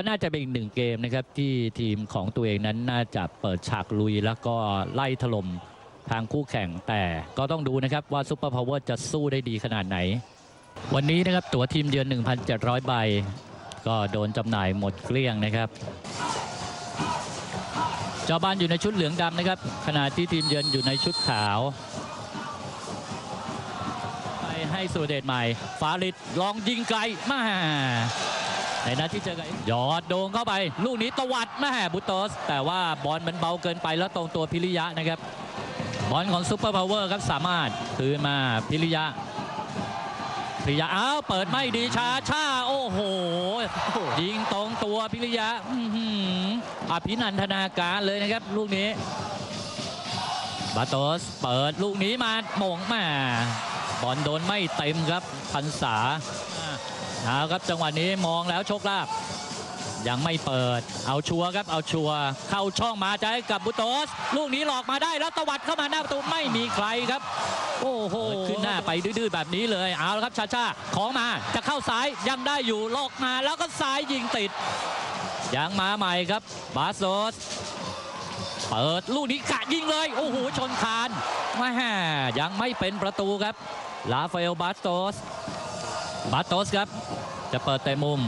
ก็น่าจะเป็นอีกหนึ่งเกมนะครับที่ทีมของตัวเองนั้นน่าจะเปิดฉากลุยแล้วก็ไล่ถล่มทางคู่แข่งแต่ก็ต้องดูนะครับว่าซูเปอร์พาวเวอร์จะสู้ได้ดีขนาดไหน วันนี้นะครับตั๋วทีมเยือน 1,700 ใบ ก็โดนจำหน่ายหมดเกลี้ยงนะครับเจ้าบ้านอยู่ในชุดเหลืองดำนะครับขณะที่ทีมเยือนอยู่ในชุดขาว ไปให้สุเดชใหม่ฟาริดลองยิงไกลมา ในนัดที่เจอกันยอดโด่งเข้าไป ลูกนี้ตวัดแม่บุตโตสแต่ว่าบอลมันเบาเกินไปแล้วตรงตัวพิริยะนะครับ บอลของซูเปอร์พาวเวอร์ครับสามารถคืนมาพิริยะพิริยะอ้าวเปิดไม่ดีชาชาโอ้โห ยิงตรงตัวพิริยะอภินันทนาการเลยนะครับ ลูกนี้บาโตสเปิดลูกนี้มาโมงแมาบอลโดนไม่เต็มครับพันษา เอาครับจังหวะนี้มองแล้วโชคลาภยังไม่เปิด เอาชัวร์ครับ เอาชัวร์เข้าช่องมาให้กับบุโตส ลูกนี้หลอกมาได้แล้วตวัดเข้ามาหน้าประตูไม่มีใครครับ โอ้โห ขึ้นหน้าไปดื้อๆแบบนี้เลย เอาละครับชาชาของมาจะเข้าซ้ายยังได้อยู่ลอกมาแล้วก็ซ้ายยิงติด ยังมาใหม่ครับ บาสโซสเปิดลูกนี้กะยิงเลย โอ้โห ชนคานแมายังไม่เป็นประตูครับ ลาฟาเอลบาสโตส บาสโตสครับ จะเปิดแต่มุม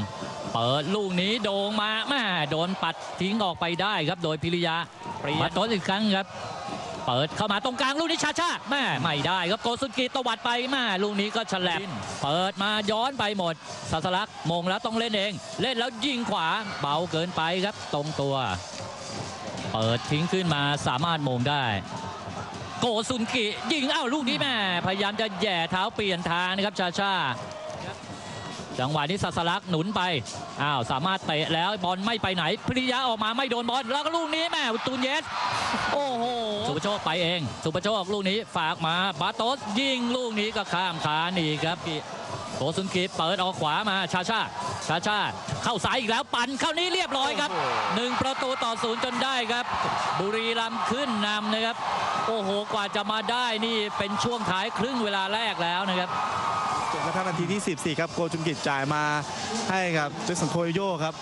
เปิดลูกนี้โด่งมาแม่โดนปัดทิ้งออกไปได้ครับ โดยพิริยาบาสโตสอีกครั้งครับ เปิดเข้ามาตรงกลางลูกนี้ชาชาแม่ไม่ได้ครับโกสุนกีตวัดไปแม่ลูกนี้ก็ฉลับเปิดมาย้อนไปหมดสัสลักมงแล้วต้องเล่นเอง เล่นแล้วยิงขวาเบาเกินไปครับ ตรงตัว เปิดทิ้งขึ้นมาสามารถมงได้โกซุนกิยิงอ้าวลูกนี้แม่พยายามจะแหย่เท้าเปลี่ยนทางนะครับชาชา จังหวะนี้สัสลักหนุนไปอ้าวสามารถเตะแล้วบอลไม่ไปไหนพริยะออกมาไม่โดนบอลแล้วก็ลูกนี้แม่ตูนเยสโอ้โหสุปโชคไปเอง สุปโชคลูกนี้ฝากมาบาโตสยิงลูกนี้ก็ข้ามขาหนีครับโกซุนกิเปิดออกขวามาชาชาชาชาเข้าซ้ายอีกแล้วปั่นเข้านี้เรียบร้อยครับหนึ่งประตูต่อศูนย์จนได้ครับ บุรีรัมย์ขึ้นนำนะครับ โอ้โหกว่าจะมาได้นี่เป็นช่วงท้ายครึ่งเวลาแรกแล้วนะครับจน กระทั่งนาทีที่ 14 ครับโกจุนกิจจ่ายมาให้กับเจสันโคโยครับ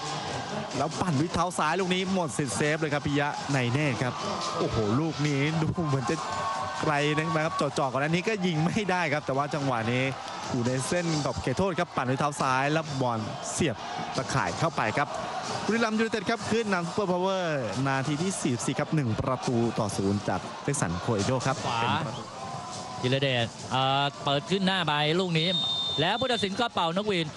แล้วปั่นวิดเท้าซ้ายลูกนี้หมดสิทธิ์เซฟเลยครับปิยะในเนตรครับ โอ้โห ลูกนี้ดูเหมือนจะไกลนะครับจ่อๆก่อนอันนี้ก็ยิงไม่ได้ครับ แต่ว่าจังหวะนี้อยู่ในเส้นขอบเขตโทษครับปั่นด้วยเท้าซ้ายแล้วบอลเสียบตะข่ายเข้าไปครับบุรีรัมย์ยูไนเต็ดครับขึ้นนำซูเปอร์พาวเวอร์นาทีที่ 44 ครับหนึ่งประตูต่อศูนย์จากเจสันโคโยครับขวาเป็นประตู จิรเดชเอ่อเปิดขึ้นหน้าไปลูกนี้ แล้วผู้ตัดสินก็เป่านกหวีด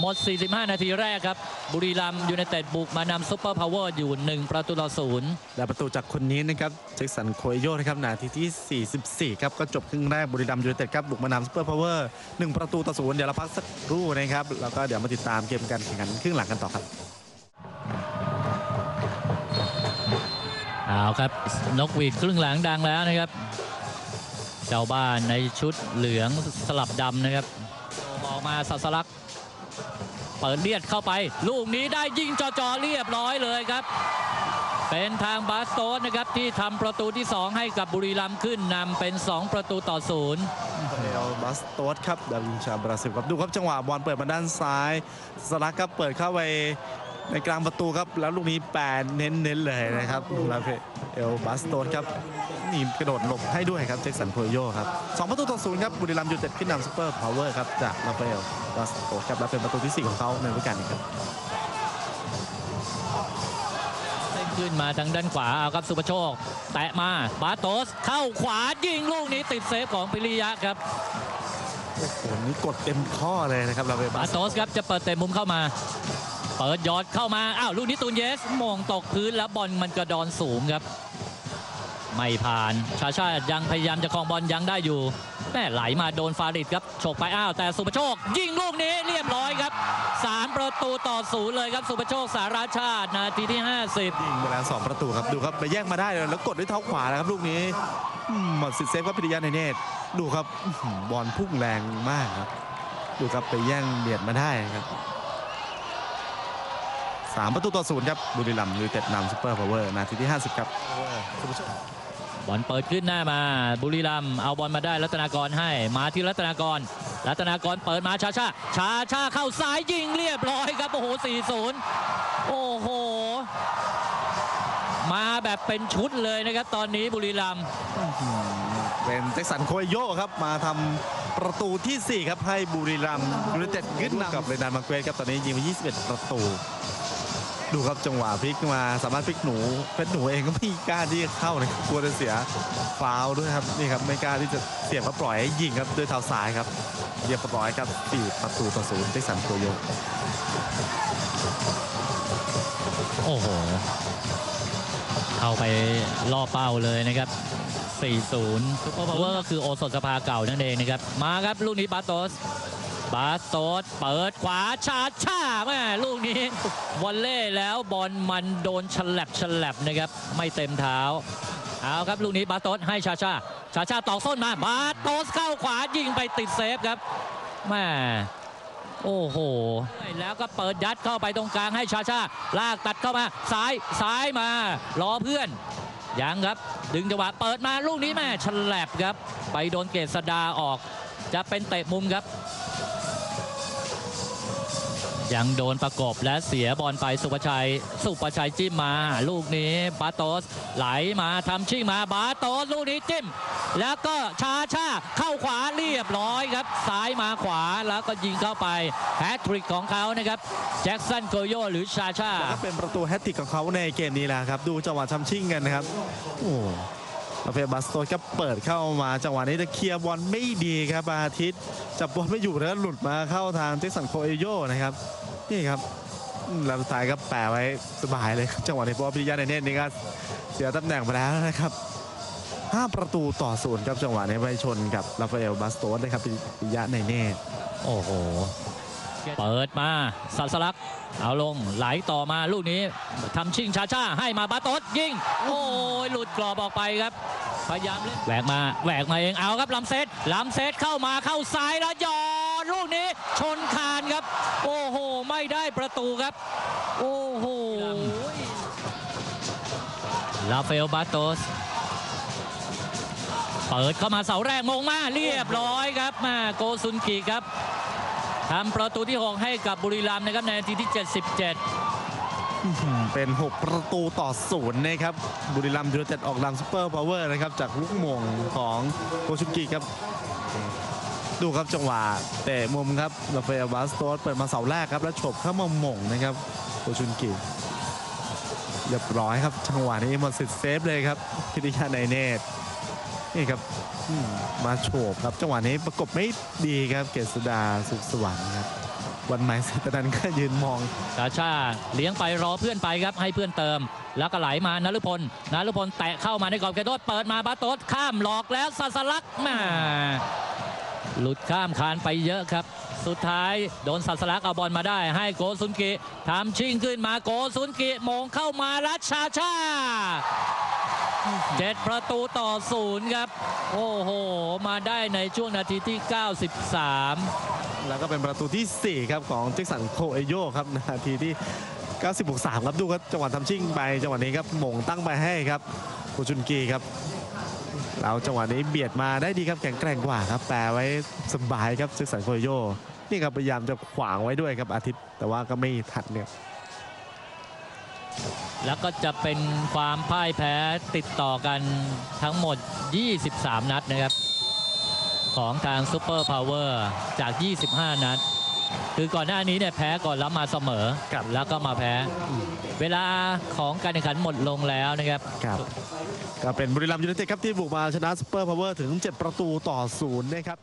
หมด 45 นาทีแรกครับ บุรีรัมย์ยูไนเต็ดบุกมานำซุปเปอร์พาวเวอร์อยู่ 1 ประตูต่อศูนย์และประตูจากคนนี้นะครับเจคสันโคยโยนะครับนาทีที่ 44 ครับ ก็จบครึ่งแรกบุรีรัมย์ยูไนเต็ดครับ บุกมานำซูเปอร์พาวเวอร์1ประตูต่อศูนย์เดี๋ยวเราพักสักครู่นะครับ แล้วก็เดี๋ยวมาติดตามเกมการแข่งขันครึ่งหลังกันต่อครับเอาครับนกหวีดครึ่งหลังดังแล้วนะครับ เจ้าบ้านในชุดเหลืองสลับดำนะครับออกมาสัสลักเปิดเลียดเข้าไป ลูกนี้ได้ยิงจ่อๆเรียบร้อยเลยครับ เป็นทางบาสโตสนะครับที่ทำประตูที่ 2 ให้กับบุรีรัมย์ขึ้นนำเป็น 2 ประตูต่อศูนย์เอลบัสโตสครับดาวินชาบราซิลครับดูครับจังหวะบอลเปิดมาด้านซ้ายสลักครับเปิดเข้าไปในกลางประตูครับแล้วลูกนี้แปนเน้นๆเลยนะครับลาเฟ เอลบัสโตสครับนี่กระโดดหลบให้ด้วยครับเจคสันโคยโยครับสองประตูต่อศูนย์ครับบุรีรัมย์ยูไนเต็ดขึ้นนำซูเปอร์พาวเวอร์ครับจากลาเฟเอลบัสโตสครับและเป็นประตูที่สี่ของเขาในฤดูกาลนี้ครับเส้นขึ้นมาทางด้านขวาเอาครับสุภโชค แตะมาบาสโตสเข้าขวายิงลูกนี้ติดเซฟของพิริยะครับโอ้โหนี่กดเต็มข้อเลยนะครับลาเฟบาบัสสโตสครับจะเปิดเตะมุมเข้ามา เปิดยอดเข้ามา อ้าว ลูกนี้ตูนเยสมงตกพื้นแล้วบอลมันกระดอนสูงครับ ไม่ผ่าน ชาชายังพยายามจะครองบอลยังได้อยู่แม่ไหลมาโดนฟาริดครับโฉกไปอ้าว แต่สุภโชค ยิงลูกนี้เรียบร้อยครับสามประตูต่อศูนย์เลยครับสุภโชคสาราชาตินาทีที่ 50ยิงไปแล้วสองประตูครับดูครับไปแย่งมาได้เลยแล้วกดด้วยเท้าขวาแล้วครับลูกนี้หมดสิทธิ์เซฟครับพิริยะในเนตดูครับบอลพุ่งแรงมากครับดูครับไปแย่งเบียดมาได้ครับ สามประตูต่อศูนย์ครับบุรีรัมย์ยูไนเต็ดนำซูเปอร์พาวเวอร์นาทีที่ 50 ครับบอลเปิดขึ้นหน้ามาบุรีรัมย์เอาบอลมาได้รัตนากรให้มาที่รัตนากร รัตนากรเปิดมาชาชาชาชาเข้าซ้ายยิงเรียบร้อยครับโอ้โห4-0 โอ้โห มาแบบเป็นชุดเลยนะครับตอนนี้บุรีรัมย์เป็นแจ็คสันโคยโยครับมาทำประตูทีสี่ 4 ครับให้บุรีรัมย์ยูไนเต็ดขึ้นนำกับเรนันมาเกรสครับตอนนี้ยิงไป 21 ประตู ดูครับจังหวะพลิกมาสามารถพลิกหนูเพชรหนูเองก็ไม่กล้าที่จะเข้านะครับกลัวจะเสียฟาวล์ด้วยครับนี่ครับไม่กล้าที่จะเสียบมาปล่อยให้ยิงครับด้วยเท้าซ้ายครับเรียบร้อยครับปีประตูต่อศูนย์แจ็คสันโคยโยโอ้โห เข้าไปล่อเป้าเลยนะครับ 4-0ซุปเปอร์พาวเวอร์ก็คือโอสถสภาเก่านั่นเองนะครับ มาครับลูกนี้บาโตส บาสโตสเปิดขวาชาชาแม่ลูกนี้วอลเล่แล้วบอลมันโดนฉลับฉลับนะครับ ไม่เต็มเท้า เอาครับลูกนี้บาสโตสให้ชาชาชาชาตอกส้นมาบาสโตสเข้าขวายิงไปติดเซฟครับแม่โอ้โห แล้วก็เปิดยัดเข้าไปตรงกลางให้ชาชาลากตัดเข้ามาซ้ายซ้ายมารอเพื่อนยังครับ ดึงจังหวะเปิดมาลูกนี้แม่ฉลับครับ ไปโดนเกษดาออก จะเป็นเตะมุมครับ ยังโดนประกบและเสียบอลไปสุประชัย สุประชัยจิ้มมา ลูกนี้บาโตสไหลมาทำชิ่งมาบาโตสลูกนี้จิ้ม แล้วก็ชาชาเข้าขวาเรียบร้อยครับ ซ้ายมาขวาแล้วก็ยิงเข้าไปแฮตทริกของเขานะครับแจ็คสันโกโยหรือชาชาก็เป็นประตูแฮตติกของเขาในเกมนี้แหละครับ ดูจังหวะช้ำชิ่งกันนะครับโอ้ ลาเฟบัสโตก็เปิดเข้ามาจังหวะนี้จะเคลียร์บอลไม่ดีครับอาทิตย์จับบอลไม่อยู่แล้วหลุดมาเข้าทางเจสันโคเอโยนะครับนี่ครับแล้วสุดท้ายก็แปะไว้สบายเลยครับจังหวะนี้เพราะว่าพิยะในเน็ตนี่ก็เสียตำแหน่งไปแล้วนะครับห้าประตูต่อศูนย์ครับจังหวะนี้ไปชนกับลาฟาเอลบัสโตสนะครับพิยะในเน็ตโอ้โห เปิดมาสัสลัก เอาลงไหลต่อมาลูกนี้ทำชิงชาชาให้มาบาโตสยิง โอ้ยหลุดกรอบออกไปครับ พยายามเล่นแหวกมาแหวกมาเองเอาครับลำเซตลำเซตเข้ามาเข้าซ้ายแล้วยอดลูกนี้ชนคานครับ โอ้โห ไม่ได้ประตูครับ โอ้โหลาเฟลบาโตสเปิดเข้ามาเสาแรกมงมาเรียบร้อยครับมาโกซุนกิครับ ทำประตูที่ 6 ให้กับบุรีรัมย์นะครับในนาทีที่ 77 เป็น 6 ประตูต่อศูนย์นะครับบุรีรัมย์ยูไนเต็ดออกนำซูเปอร์พาวเวอร์นะครับจากลูกมงของโกชุกิครับดูครับจังหวะเตะมุมครับราฟาเอลบาสโตสเปิดมาเสาแรกครับ แล้วฉบเข้ามาหม่งนะครับโกชุนกิเรียบร้อยครับจังหวะนี้หมดสิทธิ์เซฟเลยครับพิธิยาในเนต นี่ครับอืมมาโฉบครับจังหวะนี้ประกบไม่ดีครับเกษดาสุขสวรรค์ครับวันใหม่เสร็จตอนนั้นก็ยืนมองชาชาเลี้ยงไปรอเพื่อนไปครับให้เพื่อนเติม แล้วก็ไหลมานฤพลนฤพลแตะเข้ามาในกรอบเขตโทษเปิดมาบาโตสข้ามหลอกแล้วซาสลักแมาหลุดข้ามคานไปเยอะครับ สุดท้ายโดนสัสลักเอาบอลมาได้ ให้โกซุนกิทำชิงขึ้นมาโกซุนกิโมงเข้ามารัชชาชา เจ็ดประตูต่อศูนย์ครับ โอ้โห มาได้ในช่วงนาทีที่ 93 แล้วก็เป็นประตูที่ 4 ครับ ของเจคสันโคเอโยครับ นาทีที่ 90บวก3ครับดูครับจังหวะทำชิ่งไปจังหวะนี้ครับหม่งตั้งไปให้ครับโคชุนกีครับแล้วจังหวะนี้เบียดมาได้ดีครับแข็งแกร่งกว่าครับแปลไว้สบายครับเจคสันโคเอโยนี่ครับพยายามจะขวางไว้ด้วยครับอาทิตย์แต่ว่าก็ไม่ทันเนี่ย แล้วก็จะเป็นความพ่ายแพ้ติดต่อกันทั้งหมด 23 นัดนะครับ ของทางซูเปอร์พาวเวอร์จาก 25 นัด คือก่อนหน้านี้เนี่ยแพ้ก่อนแล้วมาเสมอครับแล้วก็มาแพ้ เวลาของการแข่งขันหมดลงแล้วนะครับครับก็เป็นบุรีรัมย์ยูไนเต็ดครับที่บุกมาชนะซูเปอร์พาวเวอร์ถึง 7 ประตูต่อศูนย์นะครับ